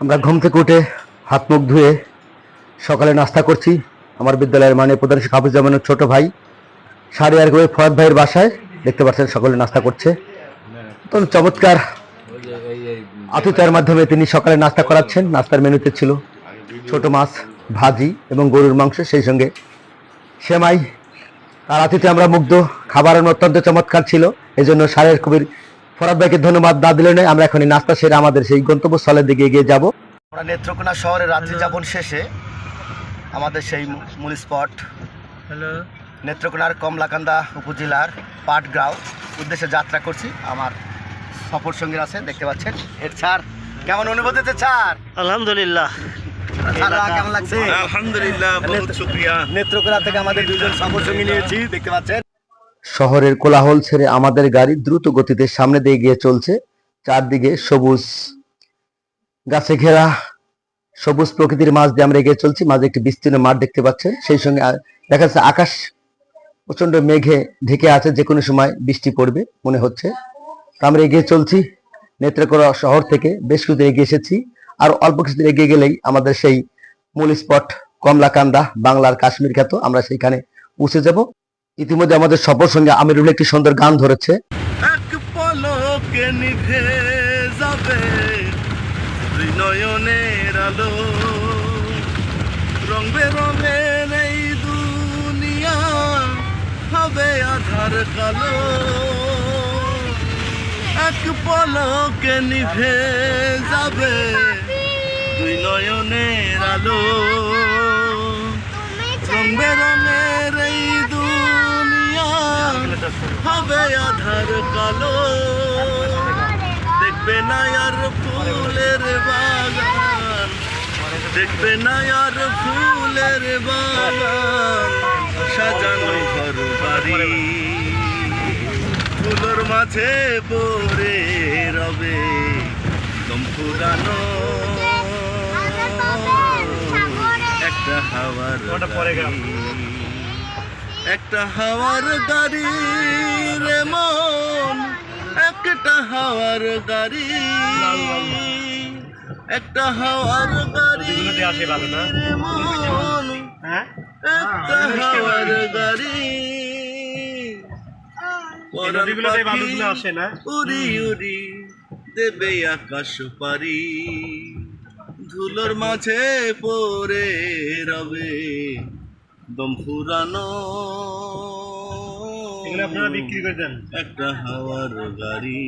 আমরা ঘুম থেকে উঠে হাত মুখ ধুয়ে সকালে নাস্তা করছি। আমার বিদ্যালয়ের মানে প্রধান শিক্ষক হাফিজামানের ছোট ভাই সাড়ে আর করে ফরাদ ভাইয়ের বাসায় দেখতে পাচ্ছেন সকলে নাস্তা করছে। তো চমৎকার আতিথ্যের মাধ্যমে তিনি সকালে নাস্তা করাচ্ছেন। নাস্তার মেনুতে ছিল ছোট মাছ, ভাজি এবং গরুর মাংস, সেই সঙ্গে সেমাই। তার আতিথ্যে আমরা মুগ্ধ। খাবারের অত্যন্ত চমৎকার ছিল। এই জন্য সারের কবির ফরাদ ভাইকে ধন্যবাদ না দিলে নয় আমরা এখন এই নাস্তা সেরে আমাদের সেই গন্তব্যস্থলের দিকে এগিয়ে যাব। আমরা নেত্রকোনা শহরে রাত্রি যাপন শেষে আমাদের সেই মূল স্পট। হ্যালো নেত্রকোনার কমলাকান্দা উপজেলার পাটগ্রাও উদ্দেশ্যে যাত্রা করছি। আমার সফর সঙ্গী আছে দেখতে পাচ্ছেন। এর ছাড় কেমন অনুভূতিতে ছাড়? আলহামদুলিল্লাহ। কেমন লাগছে? আলহামদুলিল্লাহ বহুত শুক্রিয়া। নেত্রকোনা থেকে আমাদের দুজন সফর সঙ্গী নিয়েছি দেখতে পাচ্ছেন। শহরের কোলাহল ছেড়ে আমাদের গাড়ি দ্রুত গতিতে সামনে দিয়ে গিয়ে চলছে। চারদিকে সবুজ গাছে ঘেরা, সবুজ প্রকৃতির মাঝ দিয়ে আমরা এগিয়ে চলছি। মাঝে একটি বিস্তীর্ণ মাঠ দেখতে পাচ্ছেন। সেই সঙ্গে দেখা যাচ্ছে আকাশ প্রচণ্ড মেঘে ঢেকে আছে, যে কোনো সময় বৃষ্টি পড়বে মনে হচ্ছে। আমরা এগিয়ে চলছি। নেত্রকোনা শহর থেকে বেশ কিছু এগিয়ে এসেছি। আর অল্প কিছু এগিয়ে গেলেই আমাদের সেই মূল স্পট কমলাকান্দা, বাংলার কাশ্মীর খ্যাত। আমরা সেইখানে পৌঁছে যাব। ইতিমধ্যে আমাদের সফর সঙ্গে আমিরুল একটি সুন্দর গান ধরেছে। এক পলকে নিভে যাবে দুই নয়নের আলো। রং বেরঙের এই দুনিয়া হবে আধার কালো। এক পলকে নিভে যাবে দুই নয়নের আলো। হবে আধার কালো। দেখবে না আর ফুলের বাগান। দেখবে না আর ফুলের বাগান। সাজানো ঘর বাড়ি। ফুলোর মাঝে পরে রবে দম ফুরানো। একটা হাওয়ার গাড়ি। একটা হাওয়ার গাড়ি রে মন একটা হাওয়ার গাড়ি একটা হাওয়ার গাড়ি রে মন একটা হাওয়ার গাড়ি পরাণ পাখি উড়ি উড়ি দেবে আকাশ পারি ধুলোর মাঝে পরে রবে দম ফুরানো আপনারা বিক্রি করে দেন। একটা হাওয়ার গাড়ি।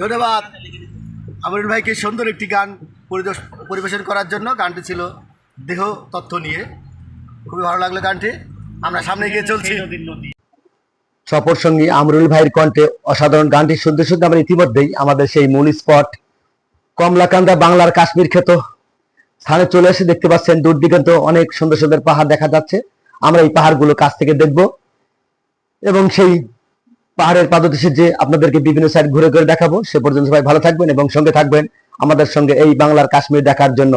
ধন্যবাদ। আমিরুল ভাইকে সুন্দর একটি গান পরিবেশন করার জন্য গানটি ছিল দেহ তথ্য নিয়ে। খুবই ভালো লাগল গানটি। আমরা সামনে গিয়ে চলছি। সফর সঙ্গী আমরুল ভাইয়ের কণ্ঠে অসাধারণ গানটি শুনতে শুনতে আমরা ইতিমধ্যেই আমাদের সেই মূল স্পট কমলাকান্দা বাংলার কাশ্মীর ক্ষেত। স্থানে চলে এসে দেখতে পাচ্ছেন দূর দিগন্ত অনেক সুন্দর সুন্দর পাহাড় দেখা যাচ্ছে। আমরা এই পাহাড়গুলো কাছ থেকে দেখব এবং সেই পাহাড়ের পাদদেশে যে আপনাদেরকে বিভিন্ন সাইড ঘুরে ঘুরে দেখাবো, সে পর্যন্ত সবাই ভালো থাকবেন এবং সঙ্গে থাকবেন আমাদের সঙ্গে এই বাংলার কাশ্মীর দেখার জন্য।